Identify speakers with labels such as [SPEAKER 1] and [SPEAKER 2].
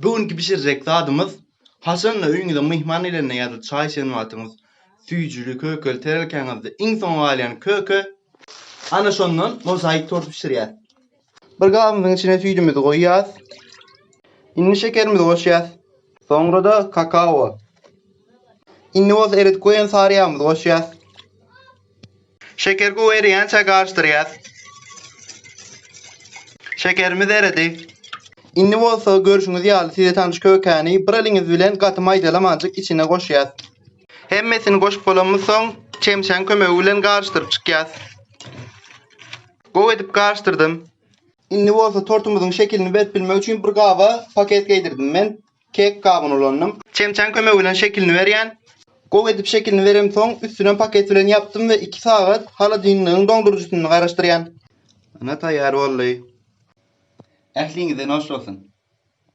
[SPEAKER 1] Bugünkü pişirecek zadymyz Hasanla öýüňizde myhman ilerine ýa-da çaý şenwatyňyz, süýjüli kököl terelkäňizde iň soňa galýan kökü ana şondan mozaik tort pişirýär. Bir gabymyň içine süýjümizi goýýas. Inni şekerimizi goşýas. Soňra da kakao. Inni woz erit goýan saryýamyzy goşýas. Şeker goýarýan çakarşdyrýas. Şekerimiz eridi. Indi bolsa görüşüňiz ýaly size tanış kökäni bireliňiz bilen gaty maýdalamancak içine goşýas. Hemmesini goşup bolanmyň soň çemşen kömegi bilen garşyryp çykýas. Gowy edip garşyrdym. Indi bolsa tortumyzyň şekilini bet bilmek üçin bir gawa paket geýdirdim men. Kek gabyny ulannym. Çemçen kömegi bilen şekilini berýän. Gowy edip şekilini berem soň üstüne paket bilen ýapdym we 2 sagat hala dünýäniň dondurucusyny garaşdyrýan. Ana taýýar boldy. Erling de olsun?